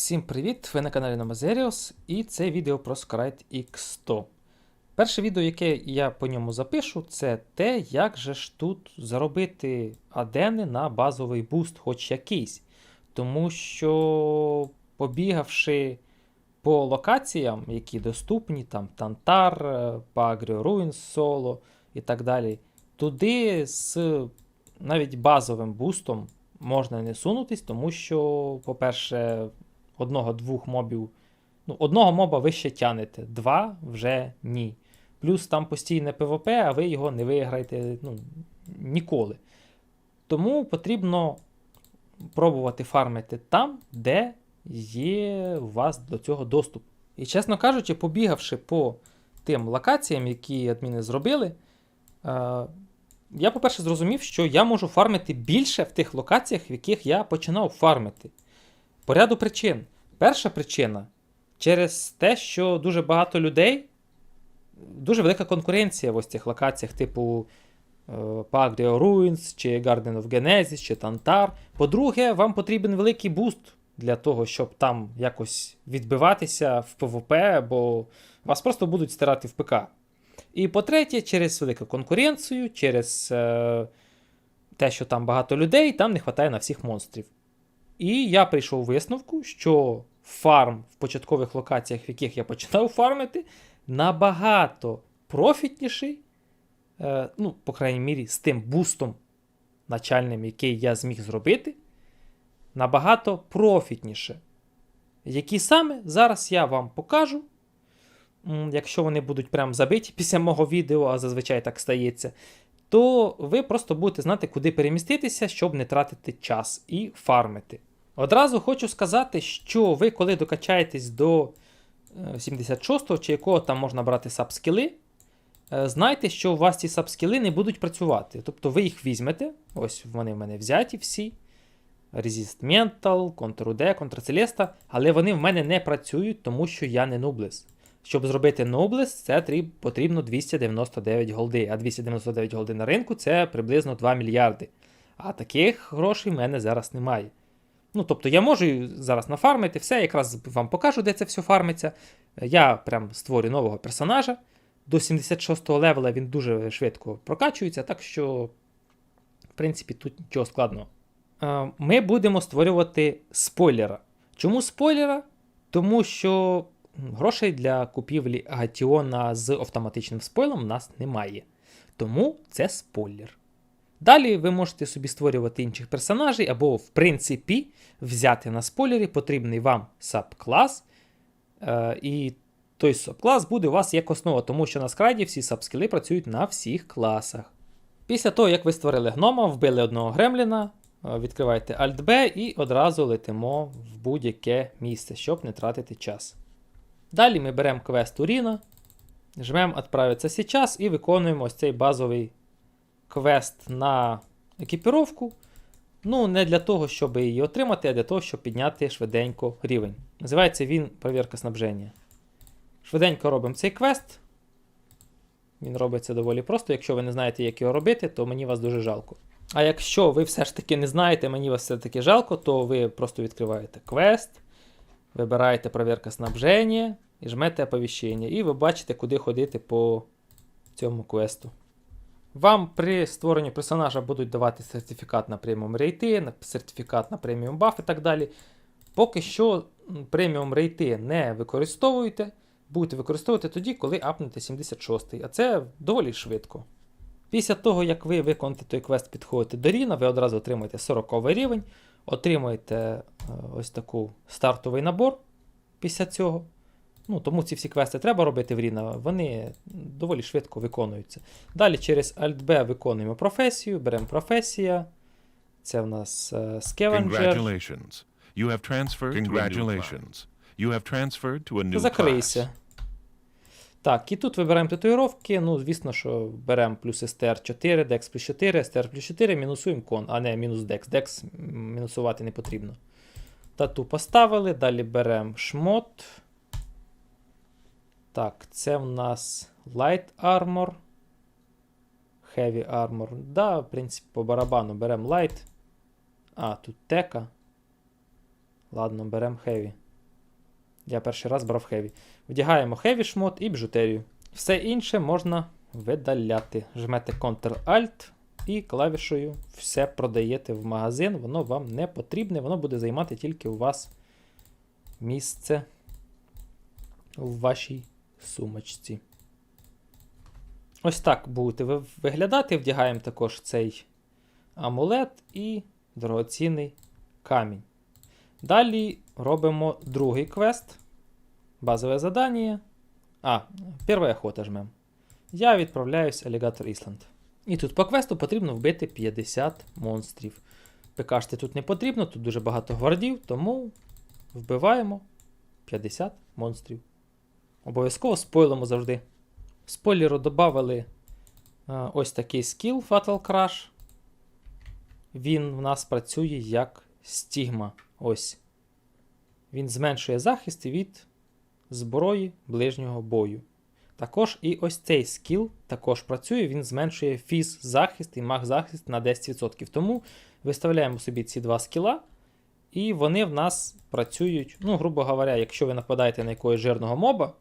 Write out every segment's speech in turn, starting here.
Всім привіт! Ви на каналі Nomazerios і це відео про Scryte X100. Перше відео, яке я по ньому запишу, це те, як же ж тут заробити адени на базовий буст, хоч якийсь. Тому що, побігавши по локаціям, які доступні, там Тантар, Pagrio Ruins Solo і так далі, туди з навіть базовим бустом можна не сунутись, тому що, по-перше, одного-двох мобів. Ну, одного моба ви ще тянете, два вже ні. Плюс там постійне ПВП, а ви його не виграєте ну, ніколи. Тому потрібно пробувати фармити там, де є у вас до цього доступ. І, чесно кажучи, побігавши по тим локаціям, які адміни зробили, е, я, по-перше, зрозумів, що я можу фармити більше в тих локаціях, в яких я починав фармити. По ряду причин. Перша причина через те, що дуже багато людей, дуже велика конкуренція в ось цих локаціях, типу е, Pagdio Ruins, чи Garden of Genesis, чи Tantar. По-друге, вам потрібен великий буст для того, щоб там якось відбиватися в ПВП, бо вас просто будуть стирати в ПК. І по-третє, через велику конкуренцію, через е, те, що там багато людей, там не вистачає на всіх монстрів. І я прийшов висновку, що фарм в початкових локаціях, в яких я починав фармити, набагато профітніший, е, ну, по крайній мірі, з тим бустом начальним, який я зміг зробити, набагато профітніше. Які саме зараз я вам покажу. Якщо вони будуть прям забиті після мого відео, а зазвичай так стається, то ви просто будете знати, куди переміститися, щоб не тратити час і фармити. Одразу хочу сказати, що ви, коли докачаєтесь до е, 76-го, чи якого там можна брати сабскіли, е, знайте, що у вас ці сабскіли не будуть працювати. Тобто ви їх візьмете, ось вони в мене взяті всі. Resist Mental, Contra-UD, Contra-Celesta, але вони в мене не працюють, тому що я не нублес. Щоб зробити Nobles, це потрібно 299 голди. А 299 голди на ринку це приблизно 2 мільярди. А таких грошей в мене зараз немає. Ну, тобто я можу зараз нафармити все, якраз вам покажу, де це все фармиться. Я прям створю нового персонажа. До 76-го левела він дуже швидко прокачується, так що, в принципі, тут нічого складного. Е, Ми будемо створювати спойлера. Чому спойлера? Тому що грошей для купівлі Агатіона з автоматичним спойлом у нас немає. Тому це спойлер. Далі ви можете собі створювати інших персонажей, або, в принципі, взяти на спойлері потрібний вам саб-клас. Е, і той саб-клас буде у вас як основа, тому що на скрайді всі саб-скіли працюють на всіх класах. Після того, як ви створили гнома, вбили одного гремліна, е, відкриваєте Alt-B і одразу летимо в будь-яке місце, щоб не тратити час. Далі ми беремо квест Уріна, жмемо «Отправиться сейчас і виконуємо ось цей базовий квест на екіпіровку. Ну, не для того, щоб її отримати, а для того, щоб підняти швиденько рівень. Називається він перевірка снабження. Швиденько робимо цей квест. Він робиться доволі просто. Якщо ви не знаєте, як його робити, то мені вас дуже жалко. А якщо ви все ж таки не знаєте, мені вас все-таки жалко, то ви просто відкриваєте квест, вибираєте перевірка снабження і жмете оповіщення. І ви бачите, куди ходити по цьому квесту. Вам при створенні персонажа будуть давати сертифікат на преміум рейти, сертифікат на преміум баф і так далі. Поки що преміум рейти не використовуйте, будете використовувати тоді, коли апнете 76-й, а це доволі швидко. Після того, як ви виконаєте той квест, підходите до Ріна, ви одразу отримаєте 40 рівень, отримуєте е, ось таку стартовий набор після цього. Ну, тому ці всі квести треба робити в Ріна, вони доволі швидко виконуються. Далі через Alt-B виконуємо професію, беремо професія. Це в нас Scavenger. Congratulations. You have transferred Congratulations. You have transferred to a new. Закрийся. Так, і тут вибираємо татуїровки. Ну, звісно, що беремо плюс STR 4, DEX плюс 4, STR плюс 4, мінусуємо кон, а не мінус DEX. DEX мінусувати не потрібно. Тату поставили, далі беремо шмот. Так, це в нас Light Armor. Heavy Armor. Да, в принципі, по барабану беремо Light. А, тут тека. Ладно, беремо Heavy. Я перший раз брав хеві. Вдягаємо хеві шмот і біжутерію. Все інше можна видаляти. Жмете Ctrl-Alt і клавішою все продаєте в магазин. Воно вам не потрібне, воно буде займати тільки у вас місце в вашій сумочці. Ось так будете ви виглядати. Вдягаємо також цей амулет і дорогоцінний камінь. Далі робимо другий квест. Базове задання. А, перша охота жмем. Я відправляюсь Алігатор Ісланд. І тут по квесту потрібно вбити 50 монстрів. ПКшти тут не потрібно, тут дуже багато гвардів, тому вбиваємо 50 монстрів. Обов'язково спойлимо завжди. Спойлеру додали ось такий скіл Fatal Crash. Він в нас працює як стігма. Ось. Він зменшує захист від зброї ближнього бою. Також і ось цей скіл також працює, він зменшує фіз захист і маг захист на 10%. Тому виставляємо собі ці два скіла, і вони в нас працюють, ну, грубо говоря, якщо ви нападаєте на якогось жирного моба,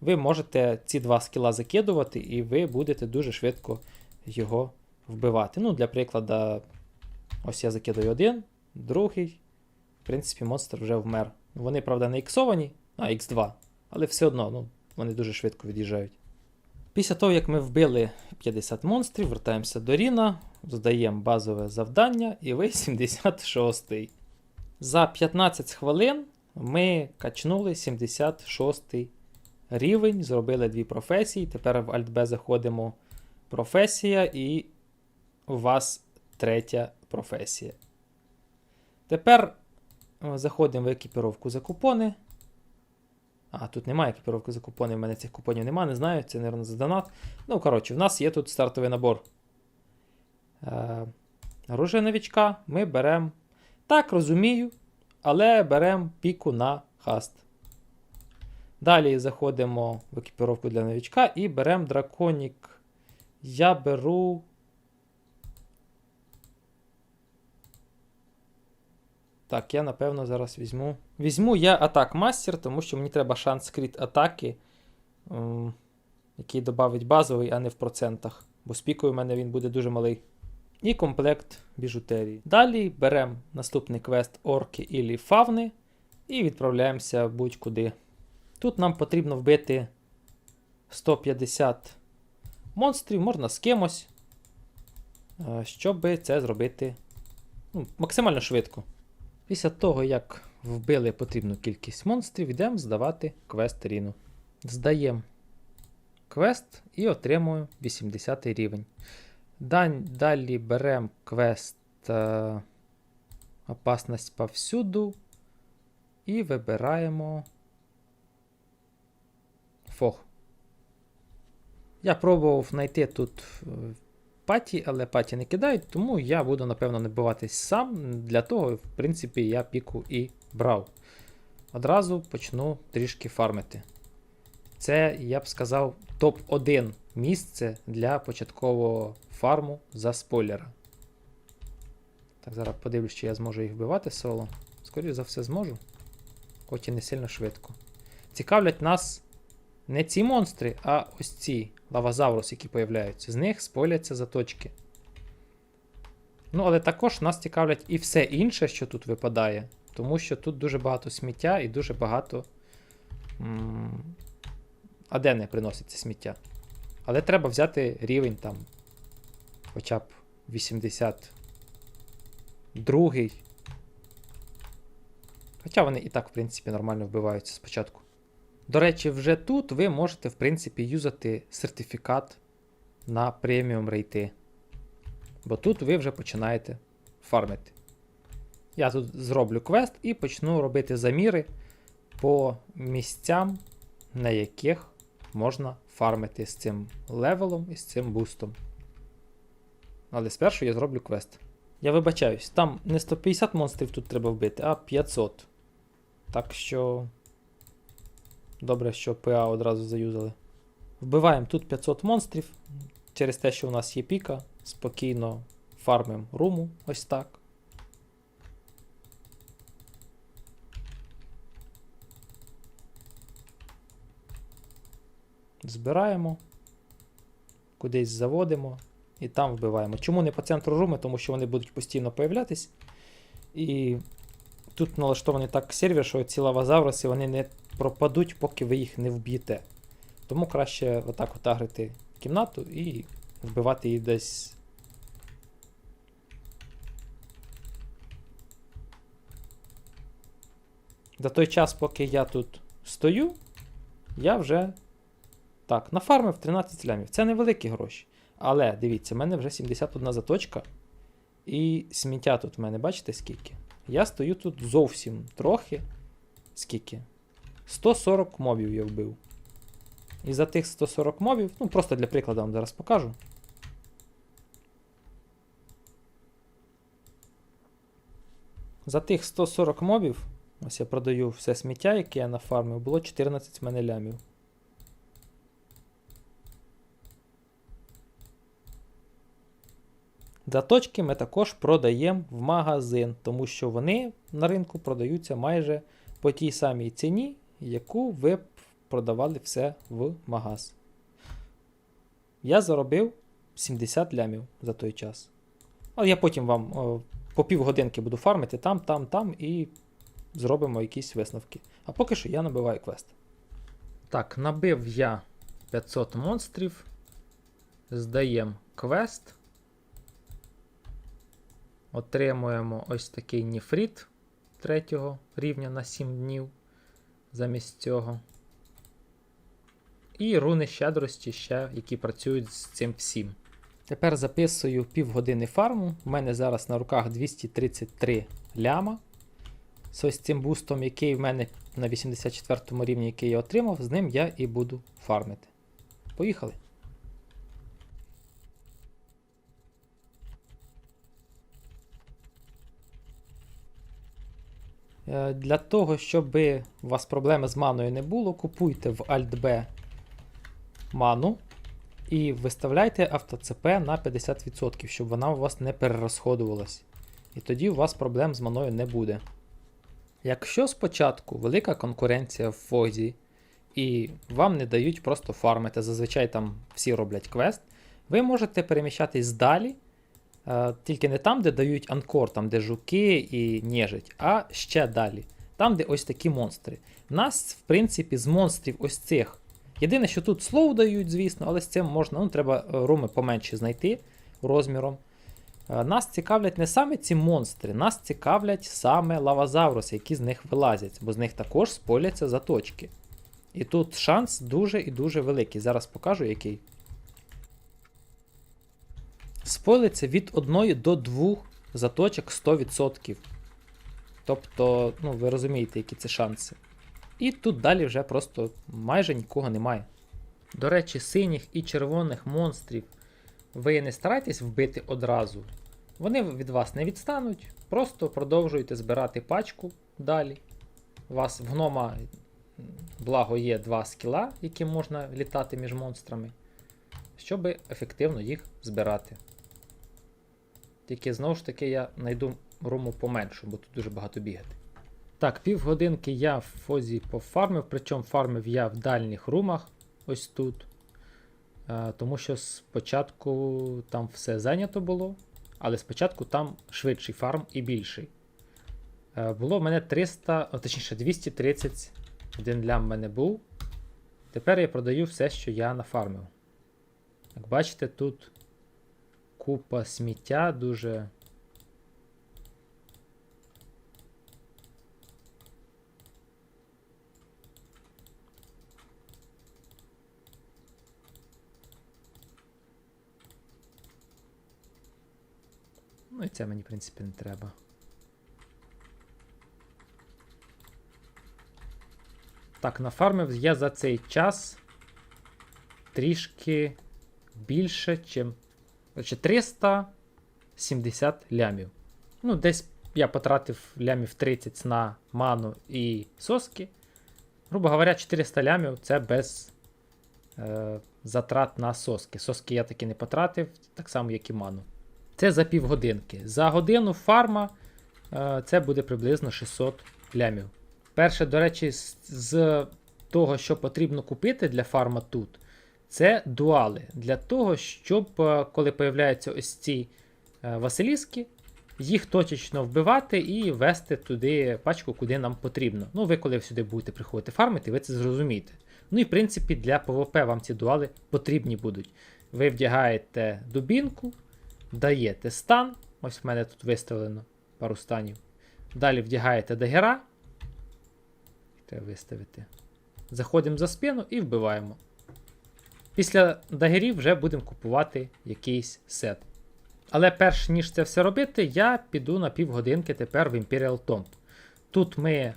ви можете ці два скіла закидувати, і ви будете дуже швидко його вбивати. Ну, Для прикладу, ось я закидаю один, другий. В принципі, монстр вже вмер. Вони, правда, не іксовані, а Х2, але все одно ну, вони дуже швидко від'їжджають. Після того, як ми вбили 50 монстрів, вертаємося до Ріна, здаємо базове завдання, і ви 76-й. За 15 хвилин ми качнули 76 рівень, зробили дві професії. Тепер в Alt-B заходимо професія, і у вас третя професія. Тепер заходимо в екіпіровку за купони. А, тут немає екіпіровки за купони, в мене цих купонів немає, не знаю, це, мабуть, за донат. Ну, коротше, в нас є тут стартовий набор. Е, оружие новічка ми беремо. Так, розумію, але беремо піку на хаст. Далі заходимо в екіпіровку для новічка і беремо драконік. Я беру. Так, я напевно зараз візьму. Візьму я атак мастер, тому що мені треба шанс кріт атаки, ем, який додавить базовий, а не в процентах. Бо з пікою в мене він буде дуже малий. І комплект біжутерії. Далі беремо наступний квест орки ілі фавни і відправляємося будь-куди. Тут нам потрібно вбити 150 монстрів, можна з кимось, е, щоб це зробити ну, максимально швидко. Після того, як вбили потрібну кількість монстрів, йдемо здавати квест Ріну. Здаємо квест і отримуємо 80 рівень. Далі беремо квест е, Опасність повсюду і вибираємо фог. Я пробував знайти тут е, паті, але паті не кидають, тому я буду, напевно, набиватись сам. Для того, в принципі, я піку і брав. Одразу почну трішки фармити. Це, я б сказав, топ-1 місце для початкового фарму за спойлера. Так, зараз подивлюсь, чи я зможу їх вбивати соло. Скоріше за все, зможу. Хоч і не сильно швидко. Цікавлять нас не ці монстри, а ось ці лавазаврус, які появляються. З них спойляться заточки. Ну, але також нас цікавлять і все інше, що тут випадає. Тому що тут дуже багато сміття і дуже багато. М- а де не приноситься сміття? Але треба взяти рівень там. Хоча б 82. Хоча вони і так, в принципі, нормально вбиваються спочатку. До речі, вже тут ви можете, в принципі, юзати сертифікат на преміум рейти. Бо тут ви вже починаєте фармити. Я тут зроблю квест і почну робити заміри по місцям, на яких можна фармити з цим левелом і з цим бустом. Але спершу я зроблю квест. Я вибачаюсь, там не 150 монстрів тут треба вбити, а 500. Так що. Добре, що ПА одразу заюзали. Вбиваємо тут 500 монстрів. Через те, що у нас є піка, спокійно фармимо руму ось так. збираємо, кудись заводимо і там вбиваємо. Чому не по центру руми? Тому що вони будуть постійно появлятись. І тут налаштований так сервер, що ці лавазавруси вони не пропадуть, поки ви їх не вб'єте. Тому краще отак от агрити кімнату і вбивати її десь. За той час, поки я тут стою, я вже так, нафармив 13 лямів. Це невеликі гроші. Але дивіться, в мене вже 71 заточка. І сміття тут в мене, бачите скільки? Я стою тут зовсім трохи. Скільки? 140 мобів я вбив. І за тих 140 мобів, ну просто для прикладу вам зараз покажу. За тих 140 мобів, ось я продаю все сміття, яке я нафармив, було 14 в мене лямів. Заточки ми також продаємо в магазин, тому що вони на ринку продаються майже по тій самій ціні, яку ви продавали все в магаз. Я заробив 70 лямів за той час. Але я потім вам о, по півгодинки буду фармити там, там, там і зробимо якісь висновки. А поки що я набиваю квест. Так, набив я 500 монстрів. Здаємо квест. Отримуємо ось такий ніфріт третього рівня на 7 днів замість цього. І руни щедрості ще, які працюють з цим всім. Тепер записую півгодини фарму. У мене зараз на руках 233 ляма. З ось цим бустом, який в мене на 84 рівні, який я отримав, з ним я і буду фармити. Поїхали! Для того, щоб у вас проблеми з маною не було, купуйте в Alt-B ману і виставляйте автоЦП на 50%, щоб вона у вас не перерозходувалась. І тоді у вас проблем з маною не буде. Якщо спочатку велика конкуренція в Фозі, і вам не дають просто фармити, зазвичай там всі роблять квест, ви можете переміщатись далі. Е, Тільки не там, де дають анкор, там де жуки і нежить, а ще далі. Там, де ось такі монстри. Нас, в принципі, з монстрів ось цих. Єдине, що тут слоу дають, звісно, але з цим можна, ну, треба е, руми поменше знайти розміром. Е, Нас цікавлять не саме ці монстри, нас цікавлять саме лавазавруси, які з них вилазять, бо з них також споляться заточки. І тут шанс дуже і дуже великий. Зараз покажу який. Спойлиться від 1 до 2 заточок 100%. Тобто, ну, ви розумієте, які це шанси. І тут далі вже просто майже нікого немає. До речі, синіх і червоних монстрів ви не старайтесь вбити одразу. Вони від вас не відстануть, просто продовжуйте збирати пачку далі. У вас в гнома, благо, є два скіла, які можна літати між монстрами, щоб ефективно їх збирати. Тільки знову ж таки я знайду руму поменшу, бо тут дуже багато бігати. Так, півгодинки я в фозі пофармив, причому фармив я в дальніх румах, ось тут. Е, тому що спочатку там все зайнято було, але спочатку там швидший фарм і більший. Е, було в мене 300, о, точніше 231 лям мене був. Тепер я продаю все, що я нафармив. Як бачите, тут купа сміття дуже. Ну і це мені, в принципі, не треба. Так, нафармив я за цей час трішки більше, чим Короче, 370 лямів. Ну, десь я потратив лямів 30 на ману і соски. Грубо говоря, 400 лямів це без е, затрат на соски. Соски я таки не потратив, так само, як і ману. Це за півгодинки. За годину фарма е, це буде приблизно 600 лямів. Перше, до речі, з, з того, що потрібно купити для фарма тут, це дуали. Для того, щоб е, коли появляються ось ці е, Василіски, їх точечно вбивати і вести туди пачку, куди нам потрібно. Ну, ви коли сюди будете приходити фармити, ви це зрозумієте. Ну і в принципі для ПВП вам ці дуали потрібні будуть. Ви вдягаєте дубінку, даєте стан. Ось в мене тут виставлено пару станів. Далі вдягаєте дагера. Треба виставити. Заходимо за спину і вбиваємо. Після дагерів вже будемо купувати якийсь сет. Але перш ніж це все робити, я піду на півгодинки тепер в Imperial Tomb. Тут ми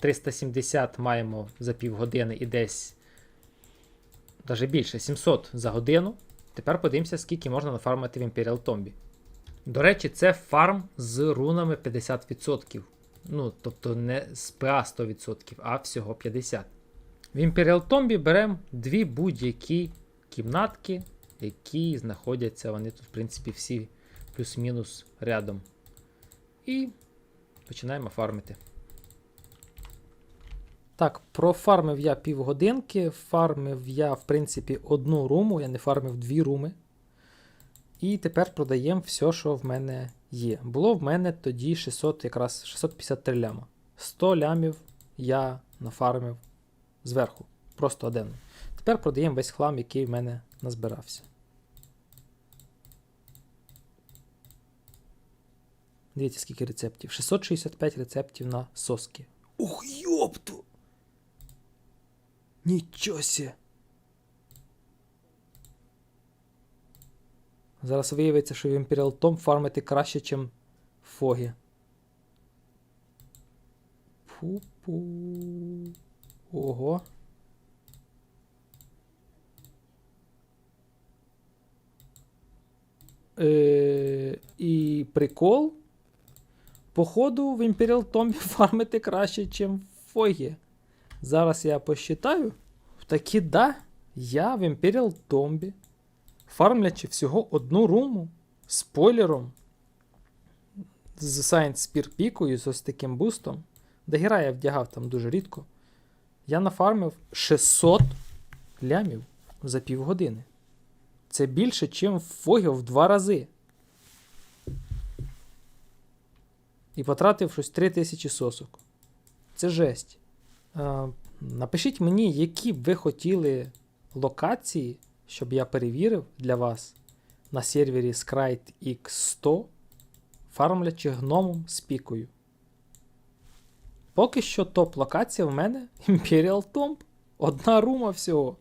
370 маємо за півгодини і десь навіть більше 700 за годину. Тепер подивимося, скільки можна нафармити в Imperial Tomb. До речі, це фарм з рунами 50%. Ну, тобто не з ПА 100%, а всього 50%. В Imperial Tomb беремо дві будь-які кімнатки, які знаходяться, вони тут, в принципі, всі плюс-мінус рядом. І починаємо фармити. Так, профармив я півгодинки, фармив я, в принципі, одну руму, я не фармив дві руми. І тепер продаємо все, що в мене є. Було в мене тоді 600, якраз 653 ляма. 100 лямів я нафармив зверху, просто один. Тепер продаємо весь хлам, який в мене назбирався. Дивіться, скільки рецептів. 665 рецептів на соски. Ух, йопту! Нічого сі. Зараз виявиться, що в Imperial Tom фармити краще, ніж Фогі. Пу-пу. Ого. Е, і прикол. Походу, в Imperial Tomb фармити краще, ніж в Фогі. Зараз я посчитаю. Таки да, я в Imperial Tomb, фармлячи всього одну руму, спойлером, з Science Spear пікою, з ось таким бустом. Дагера я вдягав там дуже рідко. Я нафармив 600 лямів за півгодини. Це більше, ніж в Фогі в два рази. І потратив щось 3000 сосок. Це жесть. Е, напишіть мені, які б ви хотіли локації, щоб я перевірив для вас на сервері Scryte X100, фармлячи гномом з пікою. Поки що топ-локація в мене Imperial Tomb. Одна рума всього.